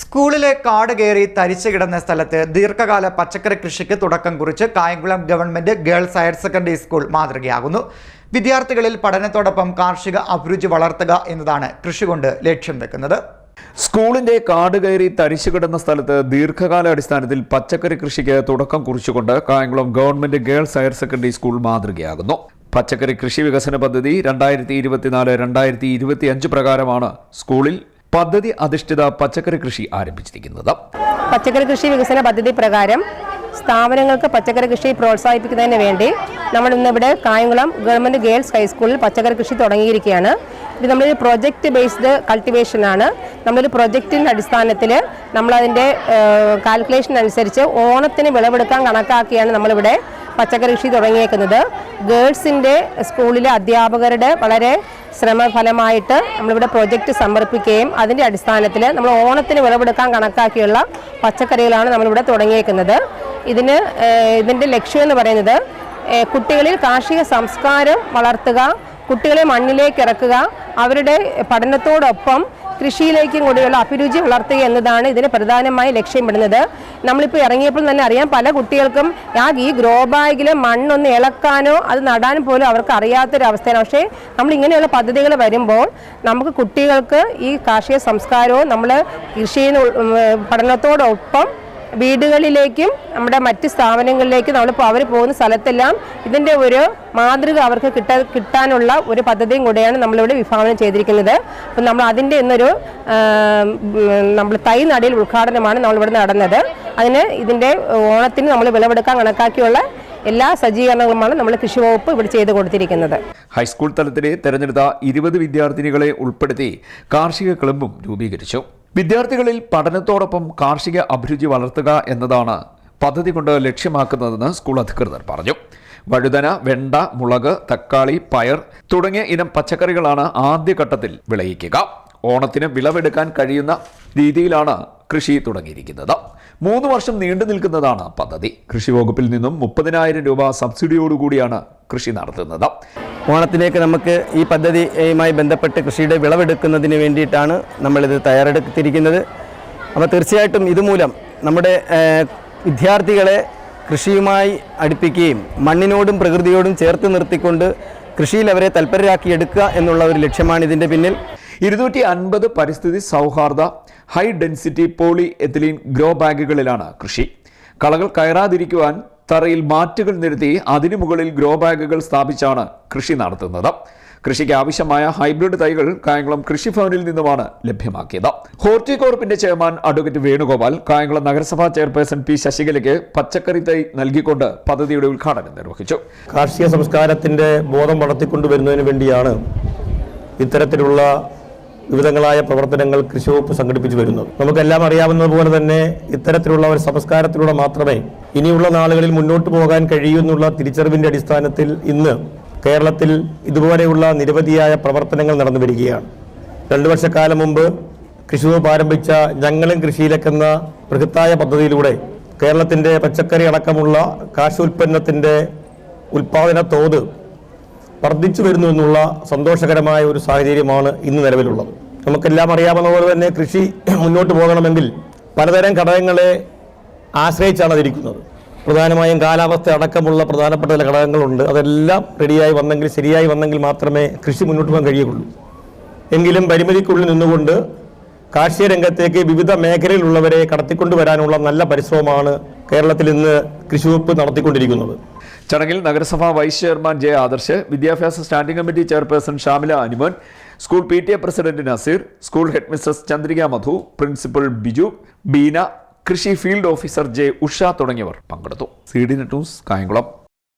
സ്കൂളിലെ കാട് കയറി തരിച്ചു കിടന്ന സ്ഥലത്ത് ദീർഘകാല പച്ചക്കറി കൃഷിക്ക് തുടക്കം കുറിച്ച് Kayamkulam government girls higher secondary school മാതൃകയാകുന്നു. വിദ്യാർത്ഥികളിൽ പഠനത്തോടൊപ്പം കാർഷിക അഭിരുചി വളർത്തുക എന്നതാണ് കൃഷി കൊണ്ട് ലക്ഷ്യം വെക്കുന്നത്. സ്കൂളിന്റെ കാട് കയറി തരിച്ചു കിടന്ന സ്ഥലത്ത് ദീർഘകാല അടിസ്ഥാനത്തിൽ പച്ചക്കറി കൃഷിക്ക് തുടക്കം കുറിച്ചുകൊണ്ട് Kayamkulam government girls higher secondary school മാതൃകയാകുന്നു. പച്ചക്കറി കൃഷി വികസന പദ്ധതി രണ്ടായിരത്തി ഇരുപത്തിനാല് രണ്ടായിരത്തി ഇരുപത്തി അഞ്ച് പ്രകാരമാണ് സ്കൂളിൽ പദ്ധതി അധിഷ്ഠിത പച്ചക്കറി കൃഷി ആരംഭിച്ചിരിക്കുന്നത്. പച്ചക്കറി കൃഷി വികസന പദ്ധതി പ്രകാരം സ്ഥാപനങ്ങൾക്ക് പച്ചക്കറി കൃഷി പ്രോത്സാഹിപ്പിക്കുന്നതിന് വേണ്ടി നമ്മൾ ഇന്നിവിടെ കായംകുളം ഗവൺമെന്റ് ഗേൾസ് ഹൈസ്കൂളിൽ പച്ചക്കറി കൃഷി തുടങ്ങിയിരിക്കുകയാണ്. ഇത് നമ്മളൊരു പ്രൊജക്റ്റ് ബേസ്ഡ് കൾട്ടിവേഷനാണ് നമ്മളൊരു പ്രൊജക്റ്റിന്റെ അടിസ്ഥാനത്തിൽ നമ്മളതിന്റെ കാൽക്കുലേഷൻ അനുസരിച്ച് ഓണത്തിന് വിളവെടുക്കാൻ കണക്കാക്കിയാണ് നമ്മളിവിടെ പച്ചക്കറി കൃഷി തുടങ്ങിയേക്കുന്നത്. ഗേൾസിന്റെ സ്കൂളിലെ അധ്യാപകരുടെ വളരെ ശ്രമഫലമായിട്ട് നമ്മളിവിടെ പ്രൊജക്റ്റ് സമർപ്പിക്കുകയും അതിന്റെ അടിസ്ഥാനത്തിൽ നമ്മൾ ഓണത്തിന് വിളവെടുക്കാൻ കണക്കാക്കിയുള്ള പച്ചക്കറികളാണ് നമ്മളിവിടെ തുടങ്ങിയേക്കുന്നത്. ഇതിന് ഇതിന്റെ ലക്ഷ്യം എന്ന് പറയുന്നത് കുട്ടികളിൽ കാർഷിക സംസ്കാരം വളർത്തുക കുട്ടികളെ മണ്ണിലേക്ക് ഇറക്കുക അവരുടെ പഠനത്തോടൊപ്പം കൃഷിയിലേക്കും കൂടിയുള്ള അഭിരുചി വളർത്തുക എന്നതാണ് ഇതിന് പ്രധാനമായി ലക്ഷ്യമിടുന്നത് നമ്മളിപ്പോൾ ഇറങ്ങിയപ്പോൾ തന്നെ അറിയാം പല കുട്ടികൾക്കും ആ ഈ ഗ്രോ ബാഗിൽ മണ്ണൊന്ന് ഇളക്കാനോ അത് നടാനും പോലും അവർക്ക് അറിയാത്തൊരവസ്ഥയാണ്. പക്ഷേ നമ്മൾ ഇങ്ങനെയുള്ള പദ്ധതികൾ വരുമ്പോൾ നമുക്ക് കുട്ടികൾക്ക് ഈ കാർഷിക സംസ്കാരവും നമ്മൾ കൃഷിയിൽ പഠനത്തോടൊപ്പം വീടുകളിലേക്കും നമ്മുടെ മറ്റ് സ്ഥാപനങ്ങളിലേക്കും നമ്മൾ അവർ പോകുന്ന സ്ഥലത്തെല്ലാം ഇതിന്റെ ഒരു മാതൃക അവർക്ക് കിട്ട കിട്ടാനുള്ള ഒരു പദ്ധതിയും കൂടെയാണ് നമ്മളിവിടെ വിഭാവനം ചെയ്തിരിക്കുന്നത്. അപ്പം നമ്മൾ അതിന്റെ ഇന്നൊരു നമ്മൾ തൈ നടയിൽ ഉദ്ഘാടനമാണ് നമ്മളിവിടെ നടന്നത്. അതിന് ഇതിന്റെ ഓണത്തിന് നമ്മൾ വിളവെടുക്കാൻ കണക്കാക്കിയുള്ള എല്ലാ സജ്ജീകരണങ്ങളുമാണ് നമ്മൾ കൃഷി വകുപ്പ് ഇവിടെ ചെയ്ത് കൊടുത്തിരിക്കുന്നത്. ഹൈസ്കൂൾ തലത്തിലെ തെരഞ്ഞെടുത്ത ഇരുപത് വിദ്യാർത്ഥിനികളെ ഉൾപ്പെടുത്തി കാർഷിക ക്ലബും രൂപീകരിച്ചു. വിദ്യാർത്ഥികളിൽ പഠനത്തോടൊപ്പം കാർഷിക അഭിരുചി വളർത്തുക എന്നതാണ് പദ്ധതി കൊണ്ട് ലക്ഷ്യമാക്കുന്നതെന്ന് സ്കൂൾ അധികൃതർ പറഞ്ഞു. വഴുതന വെണ്ട മുളക് തക്കാളി പയർ തുടങ്ങിയ ഇനം പച്ചക്കറികളാണ് ആദ്യഘട്ടത്തിൽ വിളയിക്കുക. ഓണത്തിന് വിളവെടുക്കാൻ കഴിയുന്ന രീതിയിലാണ് കൃഷി തുടങ്ങിയിരിക്കുന്നത്. മൂന്ന് വർഷം നീണ്ടു നിൽക്കുന്നതാണ് പദ്ധതി. കൃഷി വകുപ്പിൽ നിന്നും മുപ്പതിനായിരം രൂപ സബ്സിഡിയോടുകൂടിയാണ് കൃഷി നടത്തുന്നത്. ഓണത്തിലേക്ക് നമുക്ക് ഈ പദ്ധതിയുമായി ബന്ധപ്പെട്ട് കൃഷിയുടെ വിളവെടുക്കുന്നതിന് വേണ്ടിയിട്ടാണ് നമ്മളിത് തയ്യാറെടുത്തിരിക്കുന്നത്. അപ്പോൾ തീർച്ചയായിട്ടും ഇതുമൂലം നമ്മുടെ വിദ്യാർത്ഥികളെ കൃഷിയുമായി അടുപ്പിക്കുകയും മണ്ണിനോടും പ്രകൃതിയോടും ചേർത്ത് നിർത്തിക്കൊണ്ട് കൃഷിയിൽ അവരെ തൽപരരാക്കി എടുക്കുക എന്നുള്ള ഒരു ലക്ഷ്യമാണ് ഇതിന്റെ പിന്നിൽ. ഇരുന്നൂറ്റി അൻപത് പരിസ്ഥിതി സൗഹാർദ്ദ high density polyethylene grow ബാഗുകളിലാണ് കൃഷി. കളകൾ കയറാതിരിക്കുവാൻ തറയിൽ മാറ്റുകൾ നിരത്തി അതിനു മുകളിൽ ഗ്രോ ബാഗുകൾ സ്ഥാപിച്ചാണ് കൃഷി നടത്തുന്നത്. കൃഷിക്ക് ആവശ്യമായ ഹൈബ്രിഡ് തൈകൾ കായംകുളം കൃഷിഭവനിൽ നിന്നുമാണ് ലഭ്യമാക്കിയത്. ഹോർട്ടികോർപ്പിന്റെ ചെയർമാൻ അഡ്വക്കേറ്റ് വേണുഗോപാൽ കായംകുളം നഗരസഭാ ചെയർപേഴ്സൺ പി ശശികലയ്ക്ക് പച്ചക്കറി തൈ നൽകിക്കൊണ്ട് പദ്ധതിയുടെ ഉദ്ഘാടനം നിർവഹിച്ചു. കാർഷിക സംസ്കാരത്തിന്റെ ബോധം വളർത്തിക്കൊണ്ടുവരുന്നതിന് വേണ്ടിയാണ് ഇത്തരത്തിലുള്ള വിവിധങ്ങളായ പ്രവർത്തനങ്ങൾ കൃഷി വകുപ്പ് സംഘടിപ്പിച്ചു വരുന്നത് നമുക്കെല്ലാം അറിയാവുന്നതുപോലെ തന്നെ ഇത്തരത്തിലുള്ള ഒരു സംസ്കാരത്തിലൂടെ മാത്രമേ ഇനിയുള്ള നാളുകളിൽ മുന്നോട്ട് പോകാൻ കഴിയൂ എന്നുള്ള തിരിച്ചറിവിന്റെ അടിസ്ഥാനത്തിൽ ഇന്ന് കേരളത്തിൽ ഇതുപോലെയുള്ള നിരവധിയായ പ്രവർത്തനങ്ങൾ നടന്നു വരികയാണ്. രണ്ടു വർഷക്കാലം മുമ്പ് കൃഷി വകുപ്പ് ആരംഭിച്ച ഞങ്ങളും കൃഷിയിലെക്കുന്ന ബൃഹത്തായ പദ്ധതിയിലൂടെ കേരളത്തിന്റെ പച്ചക്കറി അടക്കമുള്ള കാർഷിക ഉൽപ്പന്നത്തിന്റെ ഉൽപാദന തോത് വർദ്ധിച്ചു വരുന്നു എന്നുള്ള സന്തോഷകരമായ ഒരു സാഹചര്യമാണ് ഇന്ന് നിലവിലുള്ളത്. നമുക്കെല്ലാം അറിയാവുന്ന പോലെ തന്നെ കൃഷി മുന്നോട്ട് പോകണമെങ്കിൽ പലതരം ഘടകങ്ങളെ ആശ്രയിച്ചാണ് അതിരിക്കുന്നത്. പ്രധാനമായും കാലാവസ്ഥ അടക്കമുള്ള പ്രധാനപ്പെട്ട ചില ഘടകങ്ങളുണ്ട്. അതെല്ലാം റെഡിയായി വന്നെങ്കിൽ ശരിയായി വന്നെങ്കിൽ മാത്രമേ കൃഷി മുന്നോട്ട് പോകാൻ കഴിയുള്ളൂ എങ്കിലും പരിമിതിക്കുള്ളിൽ നിന്നുകൊണ്ട് കാർഷിക രംഗത്തേക്ക് വിവിധ മേഖലയിലുള്ളവരെ കടത്തിക്കൊണ്ടുവരാനുള്ള നല്ല പരിശ്രമമാണ് കേരളത്തിൽ ഇന്ന് കൃഷി വകുപ്പ് നടത്തിക്കൊണ്ടിരിക്കുന്നത്. ചടങ്ങിൽ നഗരസഭാ വൈസ് ചെയർമാൻ ജെ ആദർശ് വിദ്യാഭ്യാസ standing committee chairperson Shamila Animon school P T A president Nazeer school headmistress Chandrika Madhu principal Biju Beena കൃഷി ഫീൽഡ് ഓഫീസർ ജെ ഉഷ തുടങ്ങിയവർ പങ്കെടുത്തു. C D net news Kayamkulam.